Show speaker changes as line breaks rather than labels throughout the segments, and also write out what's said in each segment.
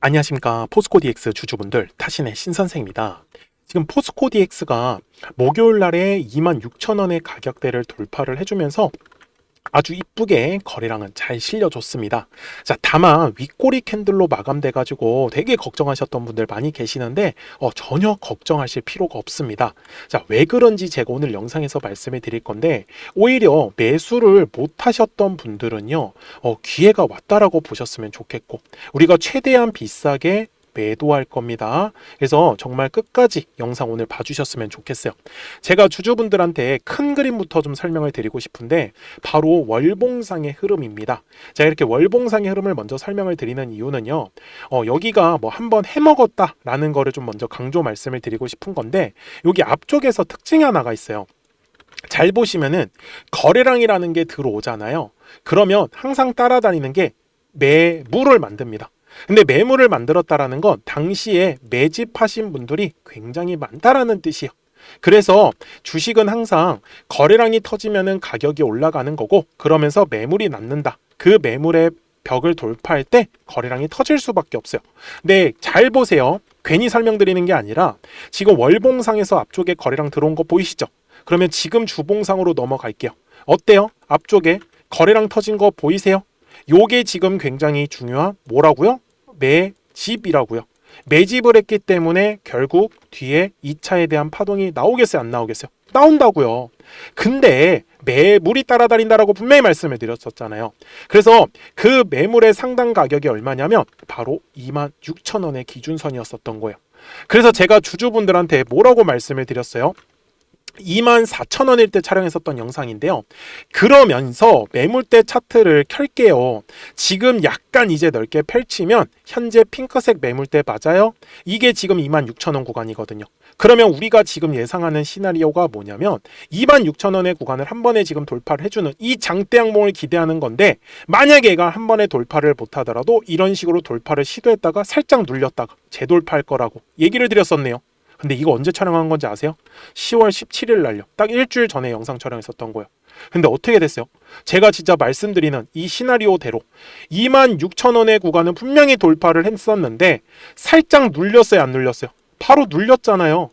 안녕하십니까 포스코 DX 주주분들 타신의 신선생입니다. 지금 포스코 DX가 목요일 날에 26,000원의 가격대를 돌파를 해주면서 아주 이쁘게 거래량은 잘 실려줬습니다. 자, 다만 윗꼬리 캔들로 마감돼 가지고 되게 걱정하셨던 분들 많이 계시는데 어, 전혀 걱정하실 필요가 없습니다. 자, 왜 그런지 제가 오늘 영상에서 말씀을 드릴 건데 오히려 매수를 못 하셨던 분들은요. 어, 기회가 왔다라고 보셨으면 좋겠고 우리가 최대한 비싸게 매도할 겁니다. 그래서 정말 끝까지 영상 오늘 봐주셨으면 좋겠어요. 제가 주주분들한테 큰 그림부터 좀 설명을 드리고 싶은데 바로 월봉상의 흐름입니다. 제가 이렇게 월봉상의 흐름을 먼저 설명을 드리는 이유는요. 어, 여기가 뭐 한번 해먹었다라는 거를 좀 먼저 강조 말씀을 드리고 싶은 건데 여기 앞쪽에서 특징이 하나가 있어요. 잘 보시면은 거래량이라는 게 들어오잖아요. 그러면 항상 따라다니는 게 매물을 만듭니다. 근데 매물을 만들었다라는 건 당시에 매집하신 분들이 굉장히 많다라는 뜻이에요. 그래서 주식은 항상 거래량이 터지면은 가격이 올라가는 거고 그러면서 매물이 남는다. 그 매물의 벽을 돌파할 때 거래량이 터질 수밖에 없어요. 근데 잘 보세요. 괜히 설명드리는 게 아니라 지금 월봉상에서 앞쪽에 거래량 들어온 거 보이시죠? 그러면 지금 주봉상으로 넘어갈게요. 어때요? 앞쪽에 거래량 터진 거 보이세요? 요게 지금 굉장히 중요한 뭐라고요? 매집이라고요. 매집을 했기 때문에 결국 뒤에 2차에 대한 파동이 나오겠어요? 안 나오겠어요? 나온다고요. 근데 매물이 따라다닌다라고 분명히 말씀을 드렸었잖아요. 그래서 그 매물의 상당 가격이 얼마냐면 바로 2만 6천 원의 기준선이었었던 거예요. 그래서 제가 주주분들한테 뭐라고 말씀을 드렸어요? 2만 4천 원일 때 촬영했었던 영상인데요. 그러면서 매물대 차트를 켤게요. 지금 약간 이제 넓게 펼치면 현재 핑크색 매물대 맞아요? 이게 지금 2만 6천 원 구간이거든요. 그러면 우리가 지금 예상하는 시나리오가 뭐냐면 2만 6천 원의 구간을 한 번에 지금 돌파를 해주는 이 장대 항봉을 기대하는 건데 만약에 얘가 한 번에 돌파를 못하더라도 이런 식으로 돌파를 시도했다가 살짝 눌렸다가 재돌파할 거라고 얘기를 드렸었네요. 근데 이거 언제 촬영한 건지 아세요? 10월 17일 날요. 딱 일주일 전에 영상 촬영했었던 거예요. 근데 어떻게 됐어요? 제가 진짜 말씀드리는 이 시나리오대로 2만 6천 원의 구간은 분명히 돌파를 했었는데 살짝 눌렸어요, 안 눌렸어요? 바로 눌렸잖아요.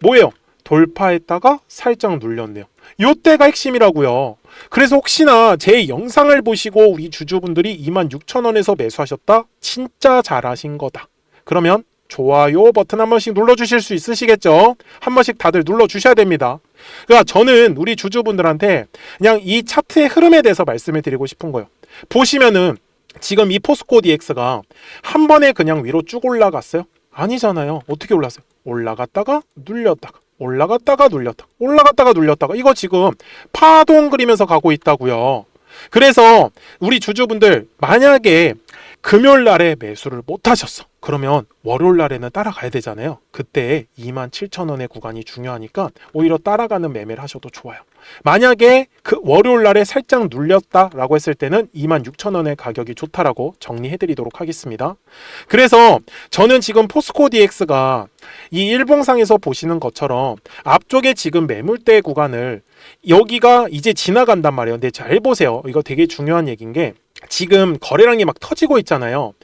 뭐예요? 돌파했다가 살짝 눌렸네요. 요때가 핵심이라고요. 그래서 혹시나 제 영상을 보시고 우리 주주분들이 2만 6천 원에서 매수하셨다? 진짜 잘하신 거다. 그러면 좋아요 버튼 한 번씩 눌러주실 수 있으시겠죠? 한 번씩 다들 눌러주셔야 됩니다. 그러니까 저는 우리 주주분들한테 그냥 이 차트의 흐름에 대해서 말씀을 드리고 싶은 거예요. 보시면은 지금 이 포스코 DX가 한 번에 그냥 위로 쭉 올라갔어요? 아니잖아요. 어떻게 올랐어요? 올라갔다가 눌렸다가 올라갔다가 눌렸다 올라갔다가 눌렸다가 이거 지금 파동 그리면서 가고 있다고요. 그래서 우리 주주분들 만약에 금요일 날에 매수를 못 하셨어. 그러면 월요일 날에는 따라가야 되잖아요. 그때 2만 7천 원의 구간이 중요하니까 오히려 따라가는 매매를 하셔도 좋아요. 만약에 그 월요일 날에 살짝 눌렸다라고 했을 때는 2만 6천 원의 가격이 좋다라고 정리해 드리도록 하겠습니다. 그래서 저는 지금 포스코 DX가 이 일봉상에서 보시는 것처럼 앞쪽에 지금 매물대 구간을 여기가 이제 지나간단 말이에요. 근데 잘 보세요. 이거 되게 중요한 얘기인 게 지금 거래량이 막 터지고 있잖아요.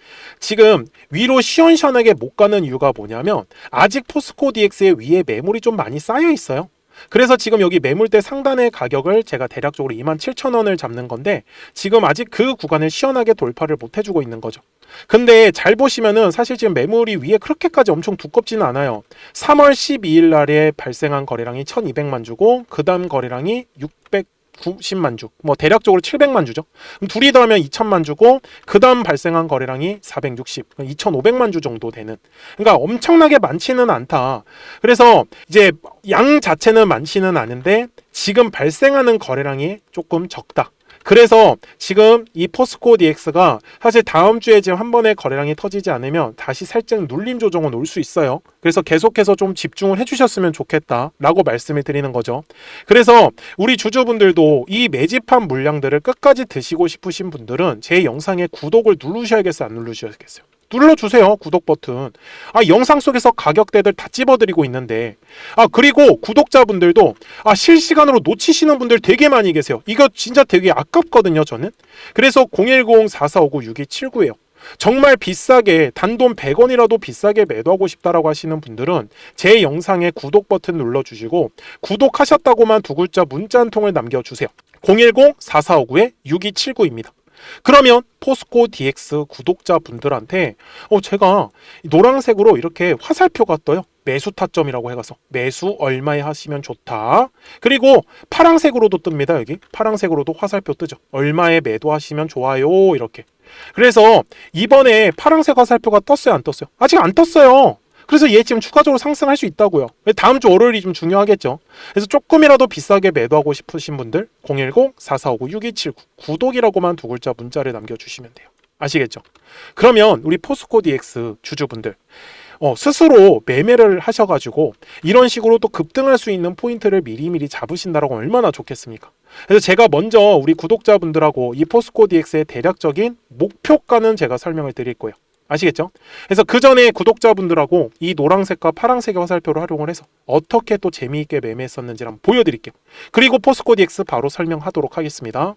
지금 위로 시원시원하게 못 가는 이유가 뭐냐면 아직 포스코 DX의 위에 매물이 좀 많이 쌓여 있어요. 그래서 지금 여기 매물대 상단의 가격을 제가 대략적으로 27,000원을 잡는 건데 지금 아직 그 구간을 시원하게 돌파를 못 해주고 있는 거죠. 근데 잘 보시면은 사실 지금 매물이 위에 그렇게까지 엄청 두껍지는 않아요. 3월 12일 날에 발생한 거래량이 1,200만 주고 그 다음 거래량이 600 90만 주, 뭐 대략적으로 700만 주죠. 그럼 둘이 더하면 2천만 주고 그 다음 발생한 거래량이 460, 2,500만 주 정도 되는. 그러니까 엄청나게 많지는 않다. 그래서 이제 양 자체는 많지는 않은데 지금 발생하는 거래량이 조금 적다. 그래서 지금 이 포스코 DX가 사실 다음 주에 지금 한 번에 거래량이 터지지 않으면 다시 살짝 눌림 조정은 올 수 있어요. 그래서 계속해서 좀 집중을 해주셨으면 좋겠다라고 말씀을 드리는 거죠. 그래서 우리 주주분들도 이 매집한 물량들을 끝까지 드시고 싶으신 분들은 제 영상에 구독을 누르셔야겠어요, 안 누르셔야겠어요? 눌러주세요 구독 버튼. 아 영상 속에서 가격대들 다 찝어드리고 있는데. 아 그리고 구독자분들도 아 실시간으로 놓치시는 분들 되게 많이 계세요. 이거 진짜 되게 아깝거든요 저는. 그래서 010-4459-6279에요. 정말 비싸게 단돈 100원이라도 비싸게 매도하고 싶다라고 하시는 분들은 제 영상에 구독 버튼 눌러주시고 구독하셨다고만 두 글자 문자 한 통을 남겨주세요. 010-4459-6279입니다. 그러면 포스코 DX 구독자분들한테 어 제가 노란색으로 이렇게 화살표가 떠요. 매수 타점이라고 해가서 매수 얼마에 하시면 좋다. 그리고 파랑색으로도 뜹니다. 여기 파랑색으로도 화살표 뜨죠. 얼마에 매도하시면 좋아요. 이렇게. 그래서 이번에 파랑색 화살표가 떴어요, 안 떴어요? 아직 안 떴어요. 그래서 얘 지금 추가적으로 상승할 수 있다고요. 다음 주 월요일이 좀 중요하겠죠. 그래서 조금이라도 비싸게 매도하고 싶으신 분들 010-4459-6279 구독이라고만 두 글자 문자를 남겨주시면 돼요. 아시겠죠? 그러면 우리 포스코 DX 주주분들 어, 스스로 매매를 하셔가지고 이런 식으로 또 급등할 수 있는 포인트를 미리미리 잡으신다라고 얼마나 좋겠습니까? 그래서 제가 먼저 우리 구독자분들하고 이 포스코 DX의 대략적인 목표가는 제가 설명을 드릴 거예요. 아시겠죠? 그래서 그 전에 구독자분들하고 이 노란색과 파란색의 화살표를 활용을 해서 어떻게 또 재미있게 매매했었는지 한번 보여드릴게요. 그리고 포스코 DX 바로 설명하도록 하겠습니다.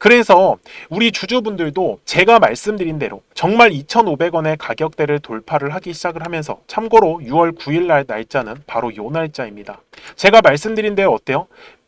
그래서 우리 주주분들도 제가 말씀드린 대로 정말 2,500원의 가격대를 돌파를 하기 시작을 하면서 참고로 6월 9일 날 날짜는 바로 요 날짜입니다. 제가 말씀드린 대로 어때요?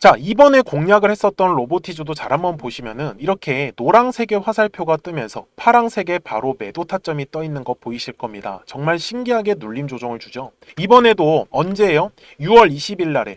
자, 이번에 공략을 했었던 로보티즈도 잘 한번 보시면은 이렇게 노란색의 화살표가 뜨면서 파란색에 바로 매도 타점이 떠 있는 거 보이실 겁니다. 정말 신기하게 눌림 조정을 주죠. 이번에도 언제예요? 6월 20일 날에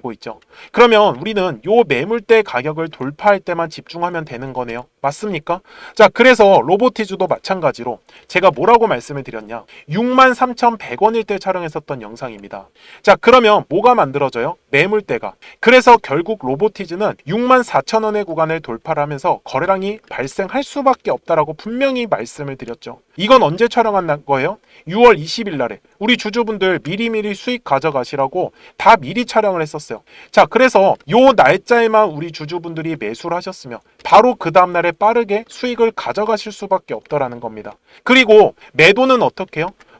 고 있죠. 그러면 우리는 요 매물대 가격을 돌파할 때만 집중하면 되는 거네요. 맞습니까? 자, 그래서 로보티즈도 마찬가지로 제가 뭐라고 말씀을 드렸냐? 63,100원일 때 촬영했었던 영상입니다. 자, 그러면 뭐가 만들어져요? 매물대가. 그래서 결국 로보티즈는 6만 4천 원의 구간을 돌파를 하면서 거래량이 발생할 수밖에 없다라고 분명히 말씀을 드렸죠. 이건 언제 촬영한 거예요? 6월 20일 날에 우리 주주분들 미리미리 수익 가져가시라고 다 미리 촬영을 했었어요. 자, 그래서 요 날짜에만 우리 주주분들이 매수를 하셨으면 바로 그 다음 날에 빠르게 수익을 가져가실 수밖에 없더라는 겁니다. 그리고 매도는 어떻게 해요?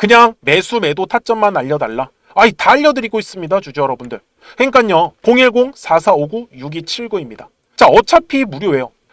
그냥 매수 매도 타점만 알려달라. 아이 다 알려드리고 있습니다 주주 여러분들. 그러니까요 010-4459-6279입니다. 자 어차피 무료예요.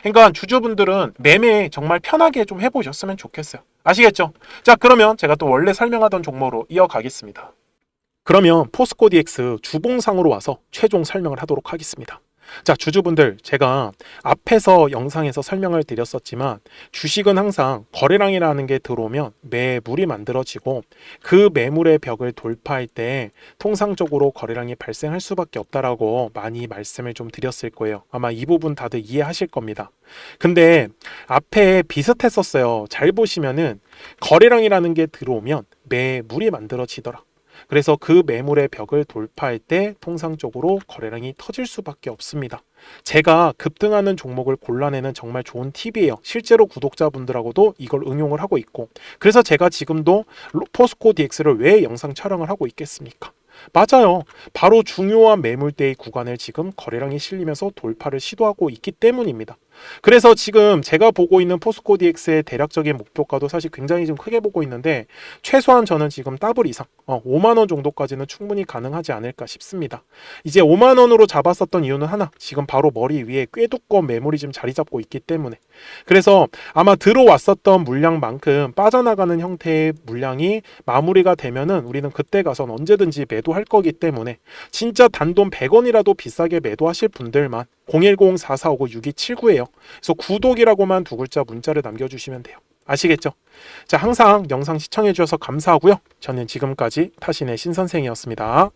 그러니까 주주분들은 매매 정말 편하게 좀 해보셨으면 좋겠어요. 아시겠죠? 자 그러면 제가 또 원래 설명하던 종목으로 이어가겠습니다. 그러면 포스코 DX 주봉상으로 와서 최종 설명을 하도록 하겠습니다. 자, 주주분들, 제가 앞에서 영상에서 설명을 드렸었지만 주식은 항상 거래량이라는 게 들어오면 매물이 만들어지고 그 매물의 벽을 돌파할 때 통상적으로 거래량이 발생할 수밖에 없다라고 많이 말씀을 좀 드렸을 거예요. 아마 이 부분 다들 이해하실 겁니다. 근데 앞에 비슷했었어요. 잘 보시면은 거래량이라는 게 들어오면 매물이 만들어지더라. 그래서 그 매물의 벽을 돌파할 때 통상적으로 거래량이 터질 수밖에 없습니다. 제가 급등하는 종목을 골라내는 정말 좋은 팁이에요. 실제로 구독자분들하고도 이걸 응용을 하고 있고 그래서 제가 지금도 포스코 DX를 왜 영상 촬영을 하고 있겠습니까? 맞아요. 바로 중요한 매물대의 구간을 지금 거래량이 실리면서 돌파를 시도하고 있기 때문입니다. 그래서 지금 제가 보고 있는 포스코 DX의 대략적인 목표가도 사실 굉장히 좀 크게 보고 있는데 최소한 저는 지금 더블 이상 어, 5만 원 정도까지는 충분히 가능하지 않을까 싶습니다. 이제 5만 원으로 잡았었던 이유는 하나 지금 바로 머리 위에 꽤 두꺼운 매물이 지금 자리 잡고 있기 때문에 그래서 아마 들어왔었던 물량만큼 빠져나가는 형태의 물량이 마무리가 되면은 우리는 그때 가선 언제든지 매도할 거기 때문에 진짜 단돈 100원이라도 비싸게 매도하실 분들만 010-4459-6279예요. 그래서 구독이라고만 두 글자 문자를 남겨주시면 돼요. 아시겠죠? 자, 항상 영상 시청해 주셔서 감사하고요. 저는 지금까지 타신의 신선생이었습니다.